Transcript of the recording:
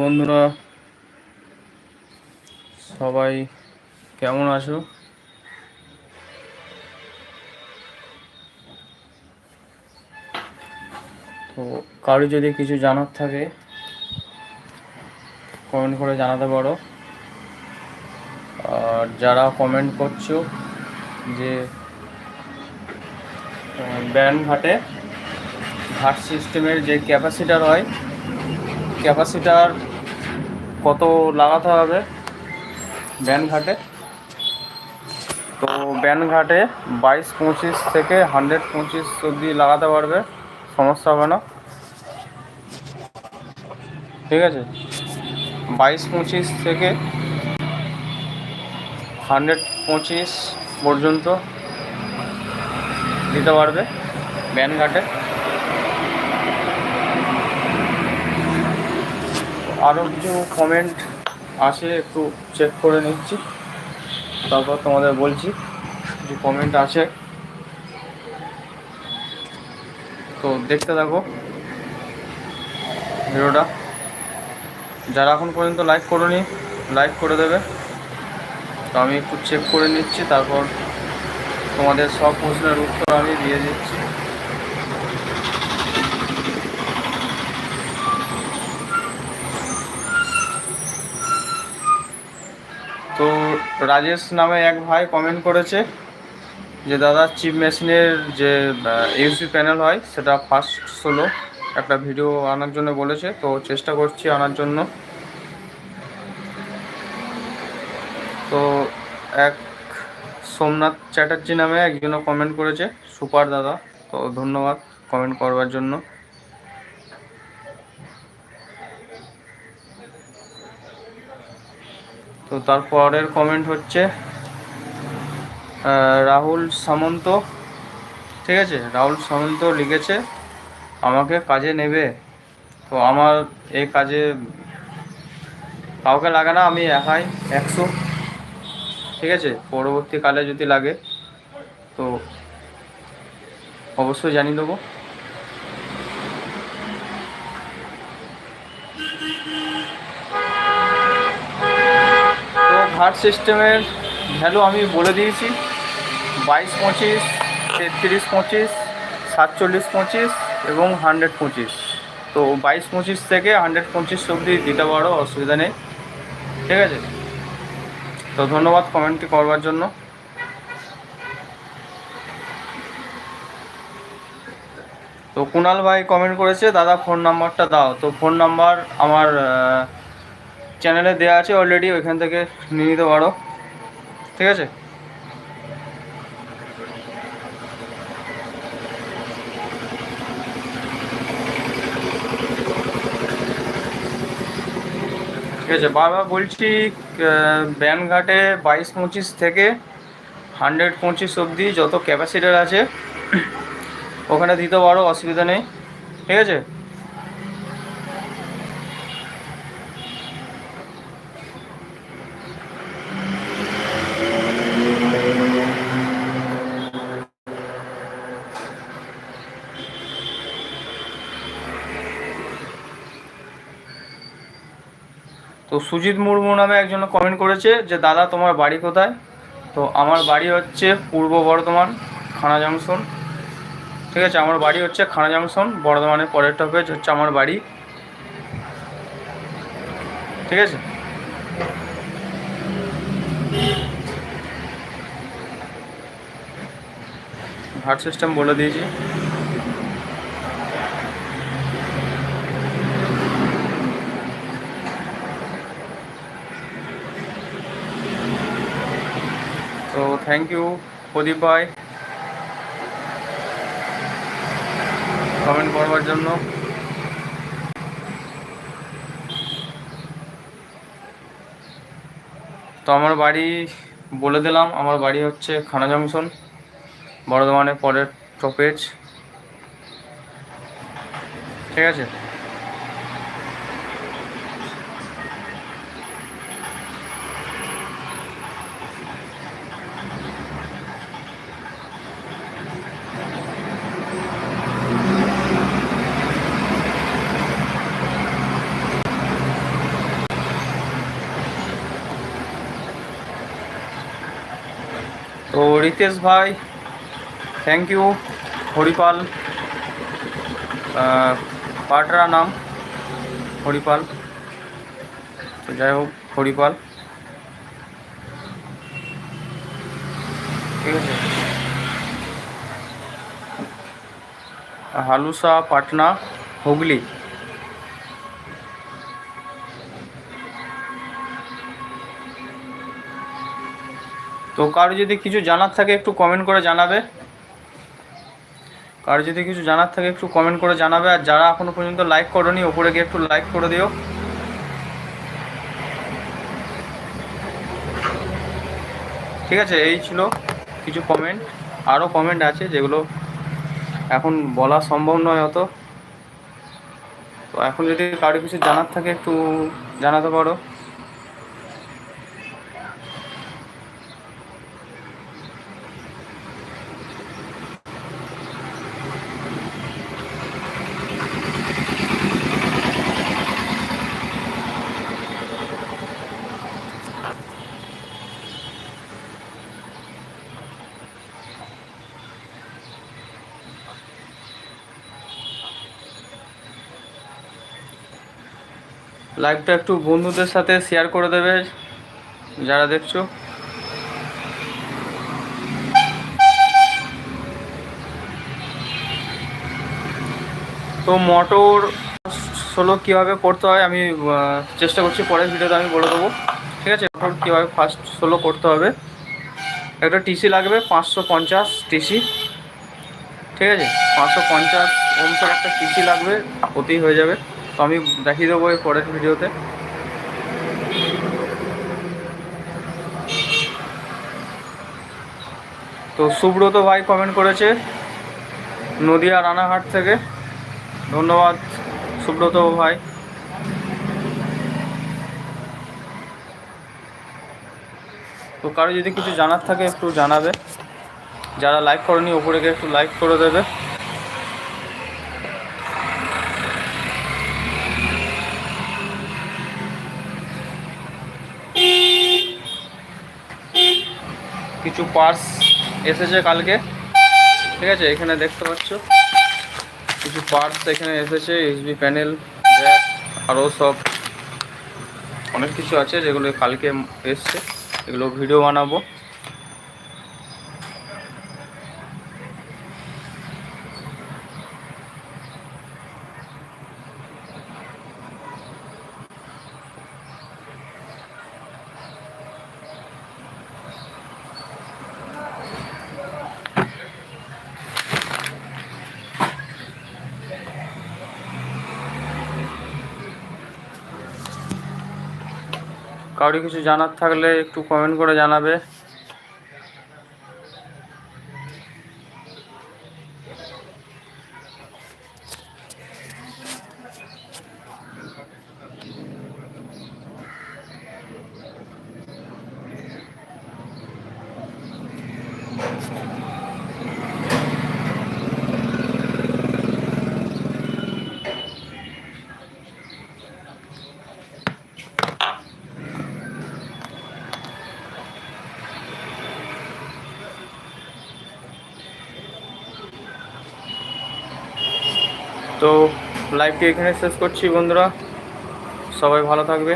বন্ধুরা, সবাই কেমন আছো? তো কারও যদি কিছু জানার থাকে কমেন্ট করে জানাতে পারো। আর যারা কমেন্ট করছ যে ব্যান ঘাটে, ঘাট সিস্টেমের যে ক্যাপাসিটার হয় ক্যাপাসিটার কত লাগাতে হবে? ব্যান ঘাটে। তো ব্যান ঘাটে বাইশ পঁচিশ থেকে হান্ড্রেড পঁচিশ অবধি লাগাতে পারবে, সমস্যা হবে না। ঠিক আছে? বাইশ পঁচিশ থেকে হান্ড্রেড পঁচিশ পর্যন্ত দিতে পারবে ব্যান আরও কিছু কমেন্ট আছে একটু চেক করে নিচ্ছি। তারপর তোমাদের বলছি যে কমেন্ট আছে তো দেখতে থাকো ভিডিওটা। যারা এখন পর্যন্ত লাইক করোনি লাইক করে দেবে। তো আমি একটু চেক করে নিচ্ছি, তারপর তোমাদের সব প্রশ্নের উত্তর আমি দিয়ে দিচ্ছি তো রাজেশ নামে এক ভাই কমেন্ট করেছে যে, দাদা চিপ মেশিনের যে ইউসি প্যানেল হয়, সেটা ফার্স্ট সোলো একটা ভিডিও আনার জন্য বলেছে। তো চেষ্টা করছি আনার জন্য। তো এক সোমনাথ চ্যাটার্জি নামে একজনও কমেন্ট করেছে, সুপার দাদা। তো ধন্যবাদ কমেন্ট করবার জন্য। তো তারপরের কমেন্ট হচ্ছে রাহুল সামন্ত। ঠিক আছে? রাহুল সামন্ত লিখেছে, আমাকে কাজে নেবে। তো আমার এই কাজে কাউকে লাগে না, আমি একাই একশো। ঠিক আছে? পরবর্তীকালে যদি লাগে, তো অবশ্যই জানিয়ে দেবো। ঘাট সিস্টেমের ভ্যালু আমি বলে দিয়েছি। বাইশ পঁচিশ, তেত্রিশ পঁচিশ, সাতচল্লিশ পঁচিশ এবং হান্ড্রেড পঁচিশ। তো বাইশ পঁচিশ থেকে হান্ড্রেড পঁচিশ অবধি দিতে পারো, অসুবিধা নেই। ঠিক আছে? তো ধন্যবাদ কমেন্টটি করবার জন্য। তো কুণাল ভাই কমেন্ট করেছে, দাদা ফোন নাম্বারটা দাও। তো ফোন নাম্বার আমার চ্যানেলে দেওয়া আছে অলরেডি ওইখান থেকে নিয়ে নিতে পারো। ঠিক আছে? ঠিক আছে, বারবার বলছি ব্যানঘাটে বাইশ পঁচিশ থেকে হান্ড্রেড পঁচিশ অবধি যত ক্যাপাসিটার আছে, ওখানে দিতে পারো, অসুবিধা নেই। ঠিক আছে? তো সুজিত মুর্মু নামে একজন কমেন্ট করেছে যে, দাদা, তোমার বাড়ি কোথায়? তো আমার বাড়ি হচ্ছে পূর্ব বর্ধমান, খানা জংশন। ঠিক আছে, আমার বাড়ি হচ্ছে খানা জংশন, বর্ধমানের পরের টপেজ হচ্ছে আমার বাড়ি। ঠিক আছে? হার্ট সিস্টেম বলে দিয়েছি তো থ্যাংক ইউ, প্রদীপ ভাই। কমেন্ট করবার জন্য। তো আমার বাড়ি বলে দিলাম, আমার বাড়ি হচ্ছে খানা জংশন, বর্ধমানের পরের টপেজ। ঠিক আছে? রিতেশ ভাই থ্যাংক ইউ হরিপাল পাটরা নাম, হরিপাল। যাই হোক, হরিপাল। ঠিক আছে। হালুসা, পাটনা, হুগলি। তো কারও যদি কিছু জানার থাকে একটু কমেন্ট করে জানাবে। কারও যদি কিছু জানার থাকে একটু কমেন্ট করে জানাবে, আর যারা এখনও পর্যন্ত লাইক করনি, ওপরে গিয়ে একটু লাইক করে দিও। ঠিক আছে, এই ছিল কিছু কমেন্ট আরও কমেন্ট আছে যেগুলো এখন বলা সম্ভব নয় অত। তো এখন যদি কারও কিছু জানার থাকে একটু জানাতে পারো। লাইভটা একটু বন্ধুদের সাথে শেয়ার করে দেবে, যারা দেখছ। তো মোটর ষোলো কীভাবে করতে হয় আমি চেষ্টা করছি, পরের ভিডিওতে আমি বলে দেবো। ঠিক আছে? মোটর কীভাবে ফার্স্ট ষোলো করতে হবে? একটা টিসি লাগবে, পাঁচশো পঞ্চাশ টিসি ঠিক আছে? পাঁচশো পঞ্চাশ ওমসের একটা টিসি লাগবে, ওতেই হয়ে যাবে। তো আমি দেখিয়ে দেবো এর পরের ভিডিওতে। তো সুব্রত ভাই কমেন্ট করেছে নদিয়া রানাঘাট থেকে। ধন্যবাদ সুব্রত ভাই। তো কারও যদি কিছু জানার থাকে একটু জানাবে। যারা লাইক করেনি ওপরে গিয়ে একটু লাইক করে দেবে। কিছু পার্স এসেছে কালকে। ঠিক আছে, এখানে দেখতে পাচ্ছ। কিছু পার্টস এখানে এসেছে ইউসবি প্যানেল জ্যাক আরও সব। অনেক কিছু আছে যেগুলো কালকে এসছে, এগুলো ভিডিও বানাবো। কারও কিছু জানার থাকলে একটু কমেন্ট করে জানাবে। তো লাইভটি এখানে শেষ করছি বন্ধুরা। সবাই ভালো থাকবে।